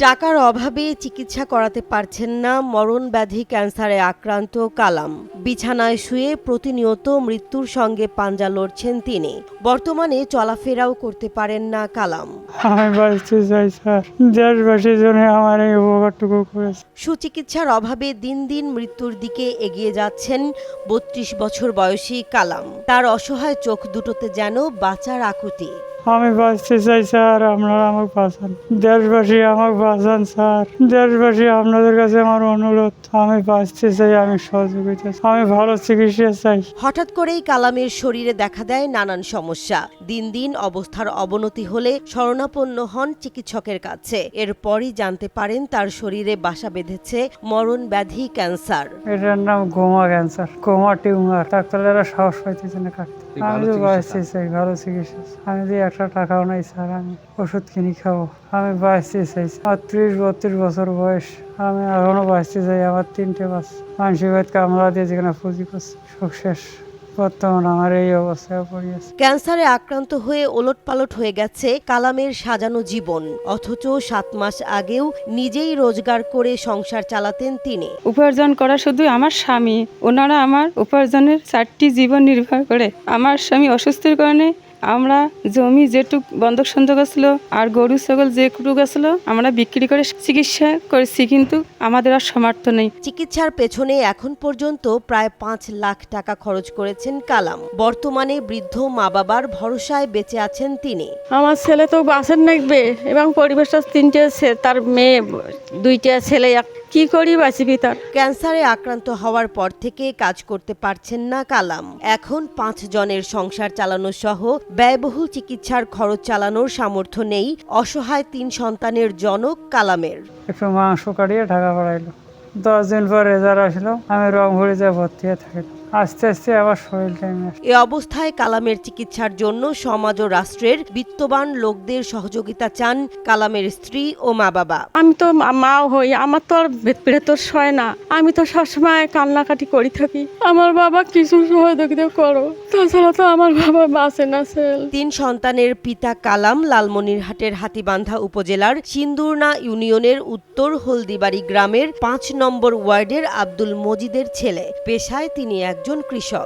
টাকার অভাবে চিকিৎসা করাতে পারছেন না মরণ ব্যাধি ক্যান্সারে আক্রান্ত কালাম। বিছানায় শুয়ে প্রতিনিয়ত মৃত্যুর সঙ্গে পাঞ্জা লড়ছেন তিনি। বর্তমানে চলাফেরাও করতে পারেন না কালাম। আমি বাঁচতে চাই স্যার। দেশবাসীর জন্য আমার এই উপকারটুকু করেছে। সুচিকিৎসার অভাবে দিন দিন মৃত্যুর দিকে এগিয়ে যাচ্ছেন বত্রিশ বছর বয়সী কালাম। তার অসহায় চোখ দুটোতে যেন বাঁচার আকুতি। আমি বাঁচতে চাই স্যার আপনারা আমাকে বাঁচান। দেশবাসী আমাকে বাঁচান স্যার। দেশবাসী আপনাদের কাছে আমার অনুরোধ আমি বাঁচতে চাই আমি সহযোগিতা চাই। আমি ভালো চিকিৎসা চাই। হঠাৎ করেই কালামের শরীরে দেখা দেয় নানান সমস্যা। দিন দিন অবস্থার অবনতি হলে শরণাপন্ন হন চিকিৎসকের কাছে। এরপরই জানতে পারেন তার শরীরে বাসা বেঁধেছে মরণ ব্যাধি ক্যান্সার। এটার নাম গোমা ক্যান্সার গোমা টিউমার। ডাক্তাররা সাহস পাইতেছে না কাটতে। আমি তো বাঁচতে চাই ভালো চিকিৎসা আমি যে একটা টাকাও নাই স্যার আমি ওষুধ কিনি খাব। আমি বাঁচতে চাই আর ত্রিশ বত্রিশ বছর বয়স। আমি এখনও বাঁচতে চাই আমার তিনটে বাস মানসিক কামলা দিয়ে যেখানে পুঁজি করছে সব শেষ। বর্তমান আমার এই অবস্থায় পড়িয়েছে ক্যান্সারে আক্রান্ত হয়ে ওলটপালট হয়ে গেছে কালামের সাজানো জীবন অথচ সাত মাস আগেও নিজেই রোজগার করে সংসার চালাতেন তিনি। উপার্জন করা শুধু আমার স্বামী ওনারা আমার উপার্জনের চারটি জীবন নির্ভর করে। আমার স্বামী অসুস্থের কারণে আমরা জমি যেটুক বন্ধক সন্ধক আসলো আর গরু ছাগল যেটুক আসলো আমরা বিক্রি করে চিকিৎসা করেছি কিন্তু আমাদের আর সমর্থ নেই। চিকিৎসার পেছনে এখন পর্যন্ত প্রায় পাঁচ লাখ টাকা খরচ করেছেন কালাম। বর্তমানে বৃদ্ধ মা বাবার ভরসায় বেঁচে আছেন তিনি। আমার ছেলে তো বাসের নাকবে এবং পরিবেশটা তিনটে তার মেয়ে দুইটা ছেলে এক কি করি বাঁচিবি তার ক্যান্সারে আক্রান্ত হওয়ার পর থেকে কাজ করতে পারছেন না কালাম। এখন পাঁচ জনের সংসার চালানো সহ ব্যয়বহুল চিকিৎসার খরচ চালানোর সামর্থ্য নেই অসহায় তিন সন্তানের জনক কালামের। একটু মাংস কাটিয়ে ঢাকা পড়াইলো। দশ দিন পর রেজাল্ট আসলো আমি যা ভর্তি হয়ে থাকিলাম। আস্তে আস্তে আবার শরীর এ অবস্থায় কালামের চিকিৎসার জন্য সমাজ ও রাষ্ট্রের বিত্তবান লোকদের সহযোগিতা চান কালামের স্ত্রী ও মা বাবা। আমি তো মা- মাও হই আমার তো আর ভেদ সয় না। আমি তো সবসময় কান্নাকাটি করি থাকি। আমার বাবা কিছু সহযোগিতা করো তাছাড়া তো আমার বাবা বাসে না তিন সন্তানের পিতা কালাম লালমনিরহাটের হাতিবান্ধা উপজেলার সিন্দুরনা ইউনিয়নের উত্তর হলদিবাড়ি গ্রামের পাঁচ নম্বর ওয়ার্ডের আব্দুল মজিদের ছেলে। পেশায় তিনি একজন কৃষক।